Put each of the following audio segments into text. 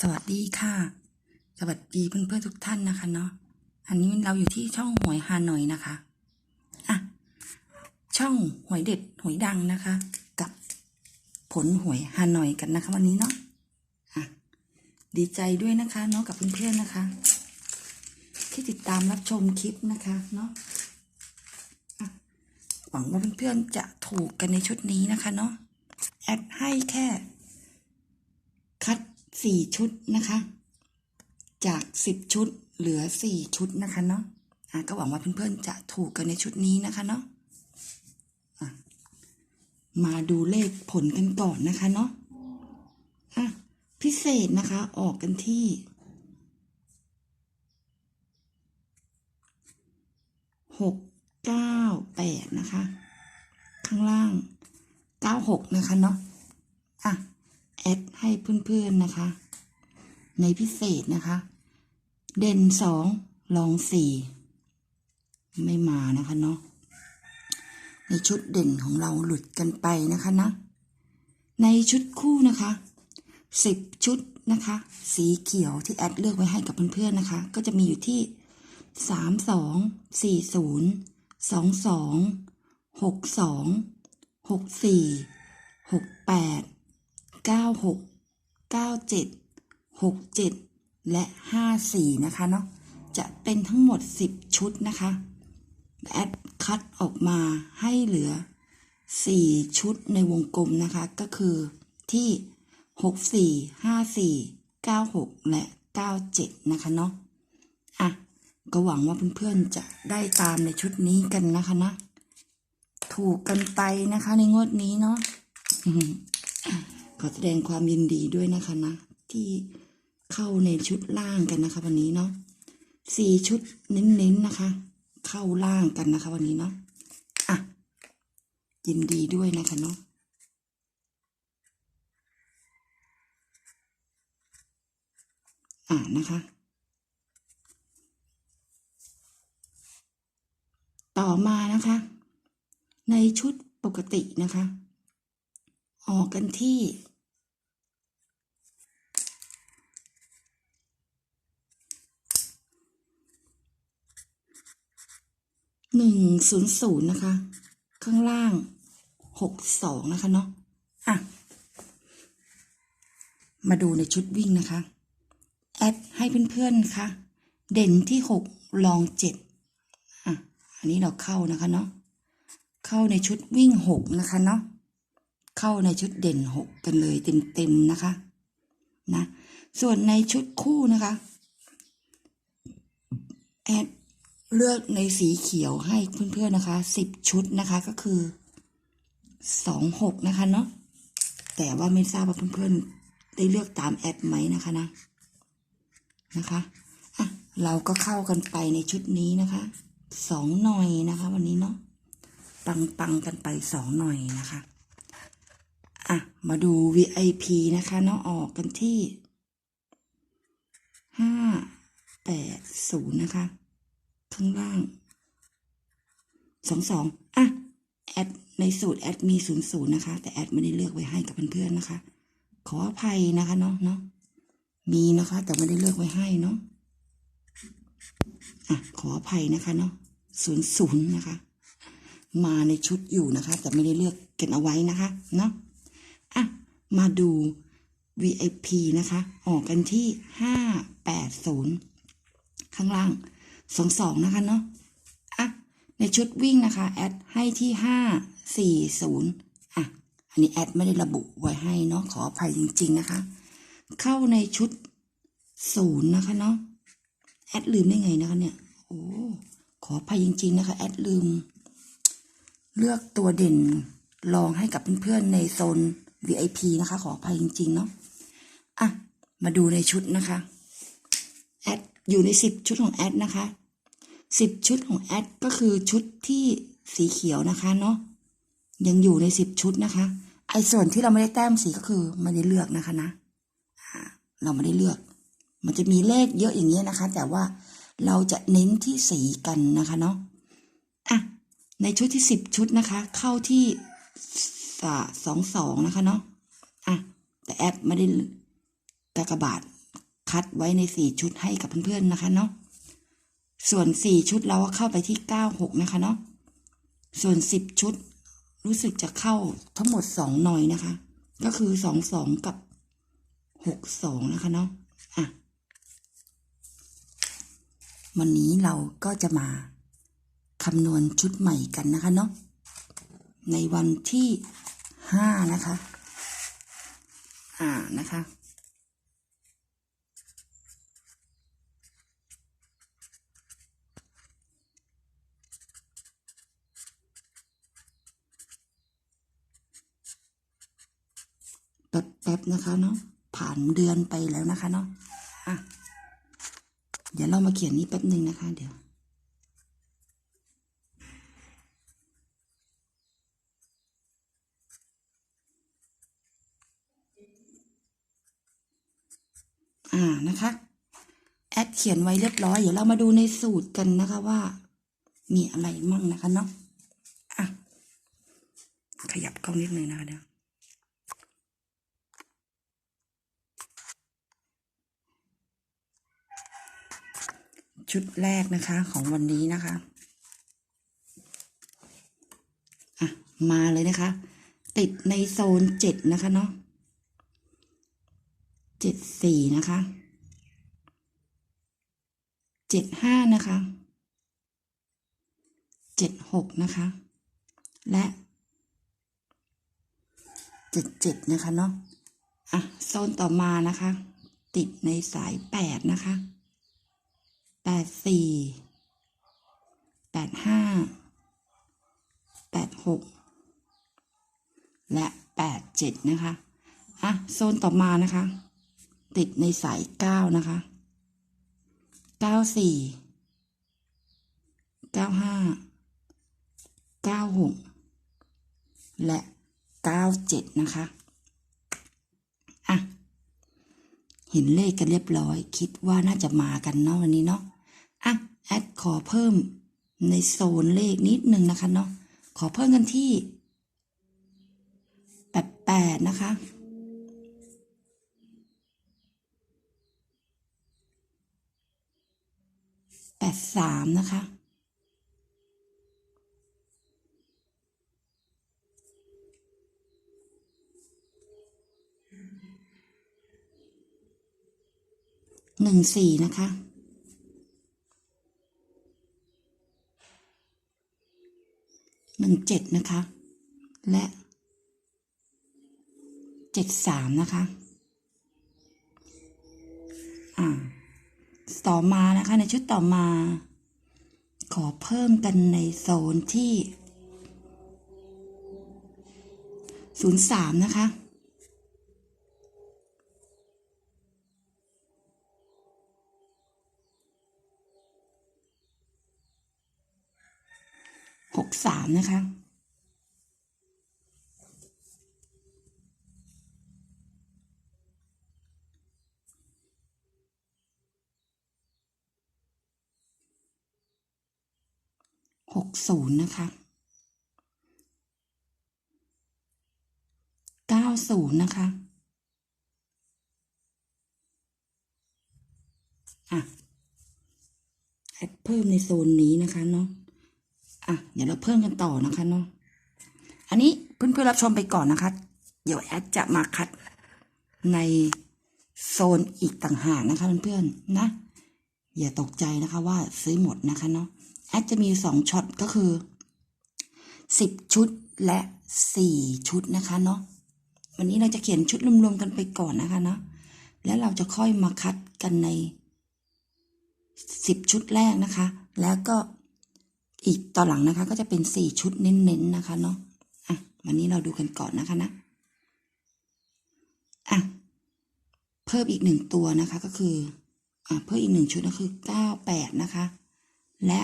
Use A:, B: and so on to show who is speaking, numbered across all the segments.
A: สวัสดีค่ะ สวัสดีเพื่อนๆทุกท่านนะคะเนาะ อันนี้เราอยู่ที่ช่องหวยฮานอยนะคะ อะ ช่องหวยเด็ดหวยดังนะคะ กับผลหวยฮานอยกันนะคะ วันนี้เนาะ อะ ดีใจด้วยนะคะเนาะกับเพื่อนๆนะคะ ที่ติดตามรับชมคลิปนะคะเนาะอะหวังว่าเพื่อนๆจะถูกกันในชุดนี้นะคะเนาะ แอดให้แค่ คัด สี่ชุดนะคะ จากสิบชุดเหลือสี่ชุดนะคะเนาะอะก็หวังว่าเพื่อนๆจะถูกกันในชุดนี้นะคะเนาะะมาดูเลขผลกันก่อนนะคะเนาะอะพิเศษนะคะออกกันที่หกเก้าแปดนะคะ ข้างล่างเก้าหกนะคะเนาะ แอดให้เพื่อนๆนะคะ ในพิเศษนะคะ เด่นสองลองสี่ไม่มานะคะเนาะในชุดเด่นของเราหลุดกันไปนะคะนะ ในชุดคู่นะคะสิบชุดนะคะ สีเขียวที่แอดเลือกไว้ให้กับเพื่อนๆนะคะ ก็จะมีอยู่ที่สามสองสี่ศูนย์สองสองหกสองหกสี่หกแปด เก้าหกเก้าเจ็ดหกเจ็ดและห้าสี่นะคะเนาะจะเป็นทั้งหมดสิบชุดนะคะแอดคัดออกมาให้เหลือสี่ชุดในวงกลมนะคะ ก็คือที่หกสี่ห้าสี่เก้าหกและเก้าเจ็ดนะคะเนาะอะก็หวังว่าเพื่อนๆจะได้ตามในชุดนี้กันนะคะนะ ถูกกันไปนะคะในงวดนี้เนาะ ขอแสดงความยินดีด้วยนะคะนะ ที่เข้าในชุดล่างกันนะคะ วันนี้เนาะสี่ชุดเน้นๆนนะคะ เข้าล่างกันนะคะ วันนี้เนาะอะยินดีด้วยนะคะเนาะอะนะคะ ต่อมานะคะ ในชุดปกตินะคะ ออกกันที่ หนึ่งศูนย์ศูนย์นะคะ ข้างล่างหกสองนะคะเนาะอะ มาดูในชุดวิ่งนะคะ แอดให้เพื่อนๆค่ะ เด่นที่หกลองเจ็ดอะ อันนี้เราเข้านะคะเนาะ เข้าในชุดวิ่งหกนะคะเนาะ เข้าในชุดเด่นหกกันเลยเต็มๆนะคะ นะ ส่วนในชุดคู่นะคะ แอด เลือกในสีเขียวให้เพื่อนๆนะคะสิบชุดนะคะก็คือสองหกนะคะเนาะแต่ว่าไม่ทราบว่าเพื่อนๆได้เลือกตามแอดไหมนะคะนะนะคะอะเราก็เข้ากันไปในชุดนี้นะคะสองหน่อยนะคะ วันนี้เนาะปังปังๆกันไปสองหน่อยนะคะอะมาดู VIP นะคะเนาะออกกันที่ห้าแปดศูนย์นะคะ ข้างล่างสองสองอะแอดในสูตรแอดมีศูนย์ศูนย์นะคะ แต่แอดไม่ได้เลือกไว้ให้กับเพื่อนๆนะคะ ขออภัยนะคะเนาะเนาะมีนะคะ แต่ไม่ได้เลือกไว้ให้เนาะอะขออภัยนะคะเนาะศูนย์ศูนย์นะคะ มาในชุดอยู่นะคะ แต่ไม่ได้เลือกเก็บเอาไว้นะคะ เนาะอะมาดู VIP นะคะ ออกกันที่ห้าแปดศูนย์ข้างล่าง สองสองนะคะเนาะอะในชุดวิ่งนะคะ แอดให้ที่ห้าสี่ศูนย์อะ อันนี้แอดไม่ได้ระบุไว้ให้เนาะขออภัยจริง ๆ นะคะ เข้าในชุดศูนย์นะคะเนาะแอดลืมได้ไงนะคะเนี่ยโอ้ขออภัยจริง ๆ นะคะ แอดลืม เลือกตัวเด่นลองให้กับเพื่อนๆในโซน VIP นะคะ ขออภัยจริง ๆ เนาะอะมาดูในชุดนะคะ แอดอยู่ในสิบชุดของแอดนะคะ สิบชุดของแอดก็คือชุดที่สีเขียวนะคะเนาะยังอยู่ในสิบชุดนะคะ ไอ้ส่วนที่เราไม่ได้แต้มสีก็คือไม่ได้เลือกนะคะนะเราไม่ได้เลือก มันจะมีเลขเยอะอย่างเงี้ยนะคะ แต่ว่าเราจะเน้นที่สีกันนะคะเนาะอะในชุดที่สิบชุดนะคะ เข้าที่สสองสองนะคะเนาะอะแต่แอปไม่ได้กากบาทคัดไว้ในสี่ชุดให้กับเพื่อนๆนะคะเนาะ ส่วนสี่ชุดเราก็เข้าไปที่เก้าหกนะคะเนาะส่วนสิบชุดรู้สึกจะเข้าทั้งหมดสองหน่อยนะคะ ก็คือสองสองกับหกสองนะคะเนาะอะวันนี้เราก็จะมาคำนวณชุดใหม่กันนะคะเนาะในวันที่ห้านะคะ อ่านะคะ ป๊บๆนะคะเนาะผ่านเดือนไปแล้วนะคะเนาะอะเดี๋ยวเรามาเขียนนี้แป๊บหนึ่งนะคะ เดี๋ยวอ่านะคะแอดเขียนไว้เรียบร้อย เดี๋ยวเรามาดูในสูตรกันนะคะว่า มีอะไรมั่งนะคะเนาะอะขยับกล้องนิดนึงนะคะเดี๋ยว ชุดแรกนะคะของวันนี้นะคะอะมาเลยนะคะ ติดในโซนเจ็ดนะคะเนาะเจ็ดสี่นะคะเจ็ดห้านะคะเจ็ดหกนะคะ และเจ็ดเจ็ดนะคะเนาะอะโซนต่อมานะคะ ติดในสายแปดนะคะ แปดสี่แปดห้าแปดหกและแปดเจ็ดนะคะ อะ โซนต่อมานะคะ ติดในสายเก้านะคะเก้าสี่เก้าห้าเก้าหกและเก้าเจ็ดนะคะอะเห็นเลขกันเรียบร้อย คิดว่าน่าจะมากันเนาะวันนี้เนาะ อะแอดขอเพิ่มในโซนเลขนิดหนึ่งนะคะเนาะขอเพิ่มกันที่แปดแปดนะคะแปดสามนะคะหนึ่งสี่นะคะ หนึ่งเจ็ดนะคะ และเจ็ดสามนะคะ อ่า ต่อมานะคะในชุดต่อมา ขอเพิ่มกันในโซนที่ศูนย์สามนะคะ นะคะ หกศูนย์นะคะ เก้าศูนย์นะคะ อะ แอดเพิ่มในโซนนี้นะคะเนาะ อะเดี๋ยวเราเพิ่มกันต่อนะคะเนาะอันนี้เพื่อนๆรับชมไปก่อนนะคะ เดี๋ยวแอดจะมาคัดในโซนอีกต่างหากนะคะเพื่อนๆนะ อย่าตกใจนะคะว่าซื้อหมดนะคะเนาะแอดจะมีสองช็อตก็คือสิบชุดและสี่ชุดนะคะเนาะวันนี้เราจะเขียนชุดรวมๆกันไปก่อนนะคะเนาะแล้วเราจะค่อยมาคัดกันในสิบชุดแรกนะคะ แล้วก็ อีกต่อหลังนะคะ ก็จะเป็นสี่ชุดเน้นๆนะคะเนาะอะวันนี้เราดูกันก่อนนะคะนะอะเพิ่มอีกหนึ่งตัวนะคะ ก็คืออะเพิ่มอีกหนึ่งชุดก็คือเก้าแปดนะคะ และ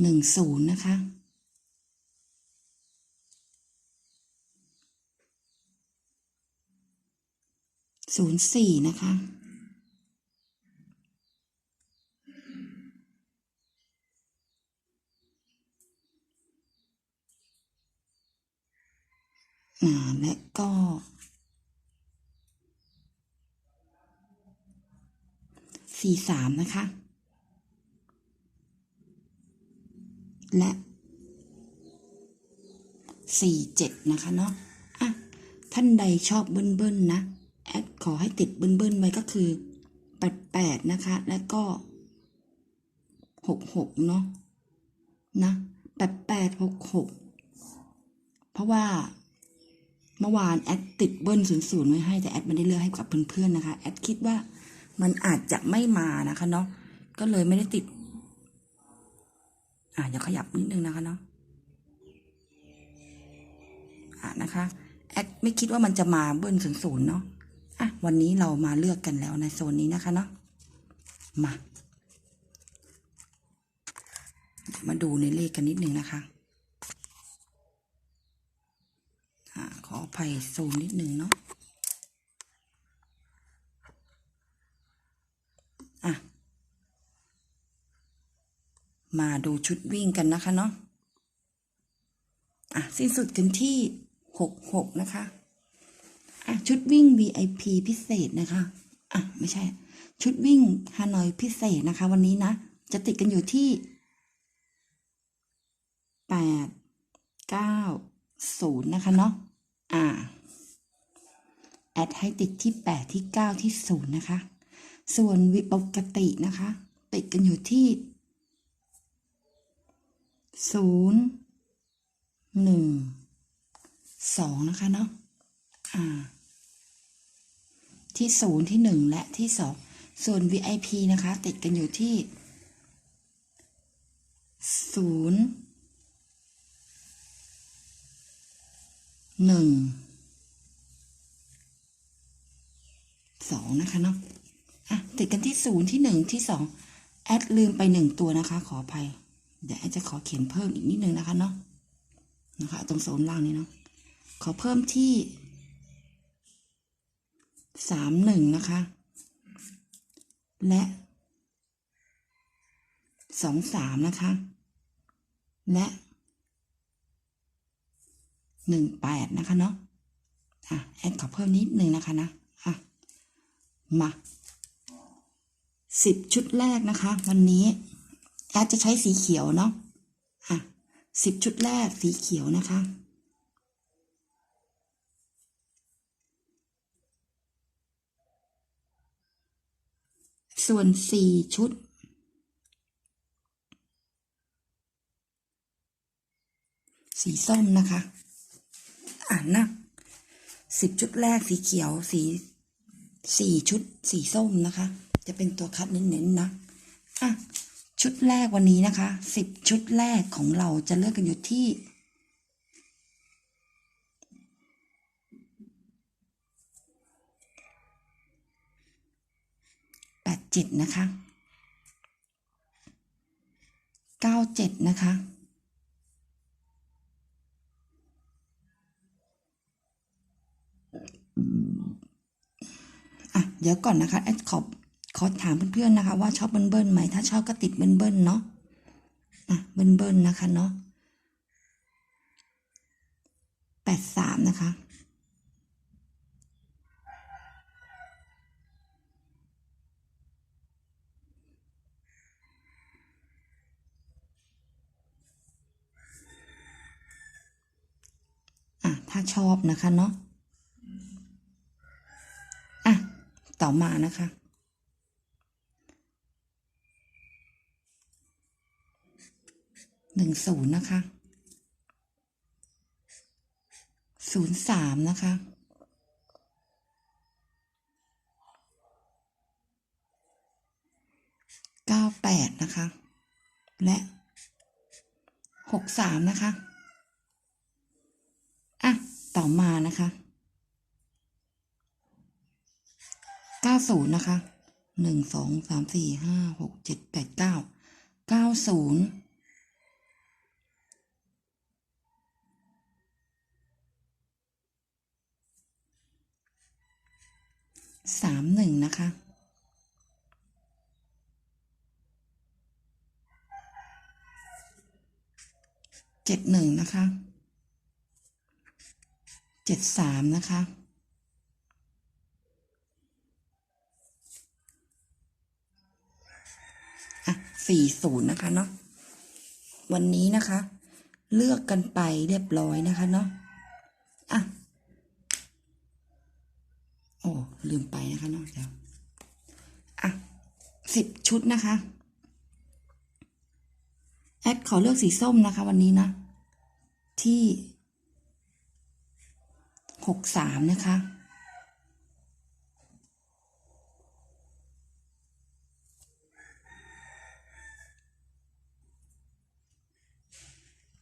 A: หนึ่งศูนย์นะคะศูนย์สี่นะคะ และก็ สี่สามนะคะ และสี่เจ็ดนะคะเนาะอะ ท่านใดชอบเบิ้ลๆนะ แอดขอให้ติดเบิ้ลๆไว้ก็คือแปดแปดนะคะ และก็หกหกเนาะนะแปดแปดหกหกเพราะว่า เมื่อวานแอดติดเบิ้ลศูนย์ศูนย์ไว้ให้แต่แอดไม่ได้เลือกให้กับเพื่อนๆนะคะแอดคิดว่ามันอาจจะไม่มานะคะเนาะก็เลยไม่ได้ติด อะเดี๋ยวขยับนิดนึงนะคะเนาะอะนะคะแอดไม่คิดว่ามันจะมาเบิ้ลศูนย์ศูนย์เนาะอะวันนี้เรามาเลือกกันแล้วในโซนนี้นะคะเนาะมามาดูในเลขกันนิดนึงนะคะ อะขออภัยซูมนิดนึงเนาะอะมาดูชุดวิ่งกันนะคะเนาะอะสิ้นสุดกันที่หกหกนะคะอะชุดวิ่ง VIP พิเศษนะคะอะไม่ใช่ ชุดวิ่งฮานอยพิเศษนะคะ วันนี้นะ จะติดกันอยู่ที่แปดเก้าศูนย์นะคะเนาะ แอดให้ติดที่ 8 ที่ 9 ที่ 0 นะคะ ส่วนวิปกตินะคะ ติดกันอยู่ที่ 0 1 2 นะคะเนาะ อ่ที่ 0 ที่ 1 และที่ 2 ส่วน VIP นะคะ ติดกันอยู่ที่ 0 หนึ่งสองนะคะเนาะอะติดกันที่ศูนย์ที่หนึ่งที่สองแอดลืมไปหนึ่งตัวนะคะ ขออภัย เดี๋ยวแอดจะขอเขียนเพิ่มอีกนิดนึงนะคะเนาะนะคะ ตรงโซนล่างนี้เนาะขอเพิ่มที่สามหนึ่งนะคะ และสองสามนะคะ และ หนึ่งแปดนะคะเนาะอะแอดขอเพิ่มนิดนึงนะคะนะอะมาสิบชุดแรกนะคะ วันนี้แอดจะใช้สีเขียวเนาะอะสิบชุดแรกสีเขียวนะคะส่วนสี่ชุด สีส้มนะคะ อ่านนะสิบชุดแรกสีเขียวสีสี่ชุดสีส้มนะคะ จะเป็นตัวคัดเน้นๆนะอะชุดแรกวันนี้นะคะสิบชุดแรกของเราจะเลือกกันอยู่ที่แปดเจ็ดนะคะเก้าเจ็ดนะคะ อะเดี๋ยวก่อนนะคะแอดขอบขอถามเพื่อนๆนะคะ ว่าชอบเบิ้ลเบิ้ลไหมถ้าชอบก็ติดเบิ้ลเบิ้ลเนาะอะเบิ้ลเบิ้ลนะคะเนาะแปดสามนะคะอะถ้าชอบนะคะเนาะ ต่อมานะคะ หนึ่งศูนย์นะคะ ศูนย์สามนะคะ เก้าแปดนะคะ และหกสามนะคะ อะ ต่อมานะคะ เก้าศูนย์นะคะหนึ่งสองสามสี่ห้าหกเจ็ดแปดเก้าเก้าศูนย์สามหนึ่งนะคะเจ็ดหนึ่งนะคะเจ็ดสามนะคะ ห สี่ศูนย์นะคะเนาะวันนี้นะคะ เลือกกันไปเรียบร้อยนะคะเนาะอะโอ้ลืมไปนะคะเนาะเดี๋ยวอะสิบชุดนะคะแอดขอเลือกสีส้มนะคะ วันนี้นะ ที่หกสามนะคะ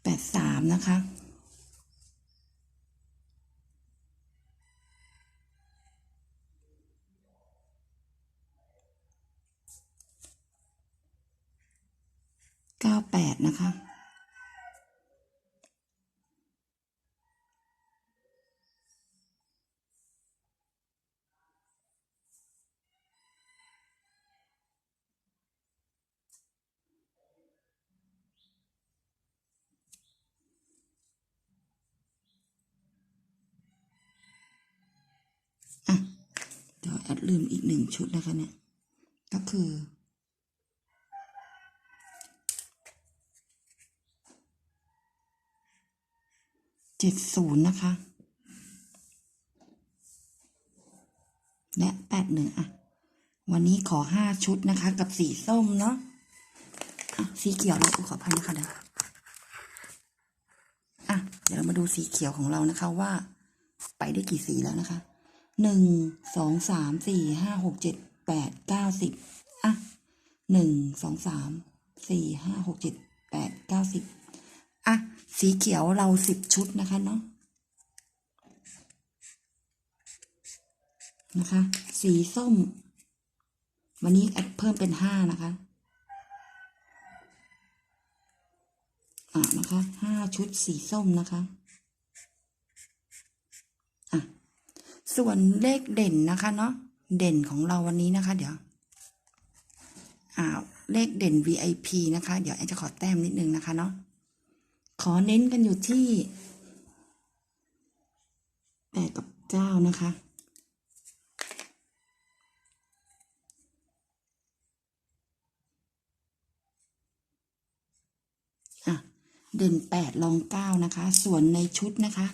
A: แปดสามนะคะ เก้าแปดนะคะอะ เดี๋ยวแอดลืมอีกหนึ่งชุดนะคะเนี่ย ก็คือ เจ็ดศูนย์นะคะ และแปดหนึ่งอะ วันนี้ขอห้าชุดนะคะ กับสีส้มเนาะอะสีเขียวเราขออภัยนะคะเดี๋ยวอะ เดี๋ยวเรามาดูสีเขียวของเรานะคะว่า ไปได้กี่สีแล้วนะคะ หนึ่งสองสามสี่ห้าหกเจ็ดแปดเก้าสิบอะหนึ่งสองสามสี่ห้าหกเจ็ดแปดเก้าสิบอะ สีเขียวเราสิบชุดนะคะเนาะนะคะ สีส้ม วันนี้แอดเพิ่มเป็นห้านะคะอะนะคะห้าชุดสีส้มนะคะ อะ ส่วนเลขเด่นนะคะเนาะเด่นของเราวันนี้นะคะ เดี๋ยวอ่าเลขเด่น VIP นะคะ เดี๋ยวแอดจะขอแต้มนิดนึงนะคะเนาะขอเน้นกันอยู่ที่แปดกับเก้านะคะอะเด่นแปดรองเก้านะคะ ส่วนในชุดนะคะ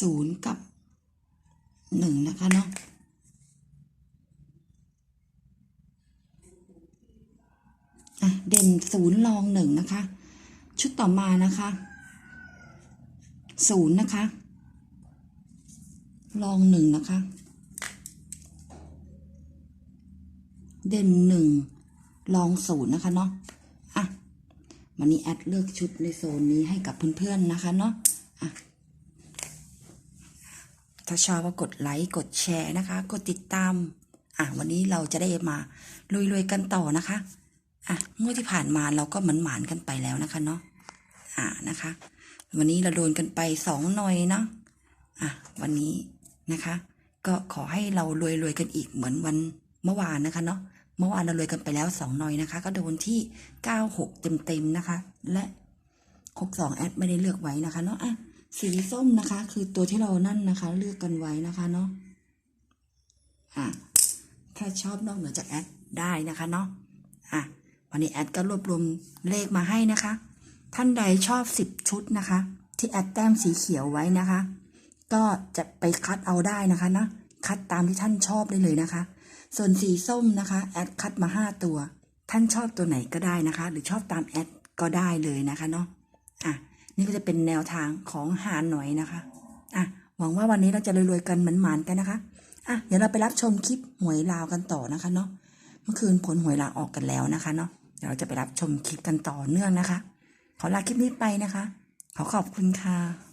A: ศูนย์กับหนึ่งนะคะเนาะเด่นศูนย์รองหนึ่งนะคะ ชุดต่อมานะคะศูนย์นะคะ รองหนึ่งนะคะ เด่นหนึ่งรองศูนย์นะคะเนาะอะวันนี้แอดเลือกชุดในโซนนี้ให้กับเพื่อนๆนะคะเนาะอะ ถ้าชอบก็กดไลค์กดแชร์นะคะ กดติดตาม อะวันนี้เราจะได้มาลุยๆกันต่อนะคะ อะงวดที่ผ่านมาเราก็เหมือนหมานกันไปแล้วนะคะเนาะอ่านะคะ วันนี้เราโดนกันไปสองหน่อยเนาะอะวันนี้นะคะ ก็ขอให้เรารวยๆกันอีกเหมือนวันเมื่อวานนะคะเนาะเมื่อวานเรารวยกันไปแล้วสองหน่อยนะคะ ก็โดนที่เก้าหกเต็มๆนะคะ และหกสองแอดไม่ได้เลือกไว้นะคะเนาะอะ สีส้มนะคะ คือตัวที่เรานั่นนะคะ เลือกกันไว้นะคะเนาะอะถ้าชอบนอกเหนือจากแอดได้นะคะเนาะอะวันนี้แอดก็รวบรวมเลขมาให้นะคะ ท่านใดชอบสิบชุดนะคะ ที่แอดแต้มสีเขียวไว้นะคะ ก็จะไปคัดเอาได้นะคะนะคัดตามที่ท่านชอบได้เลยนะคะ ส่วนสีส้มนะคะแอดคัดมาห้าตัว ท่านชอบตัวไหนก็ได้นะคะ หรือชอบตามแอดก็ได้เลยนะคะเนาะอะ นี่ก็จะเป็นแนวทางของหาหน่อยนะคะอะหวังว่าวันนี้เราจะรวยๆกันเหมือนหมานๆกันนะคะอะเดี๋ยวเราไปรับชมคลิปหวยลาวกันต่อนะคะเนาะเมื่อคืนผลหวยลาวออกกันแล้วนะคะเนาะเดี๋ยวเราจะไปรับชมคลิปกันต่อเนื่องนะคะ ขอลาคลิปนี้ไปนะคะ ขอขอบคุณค่ะ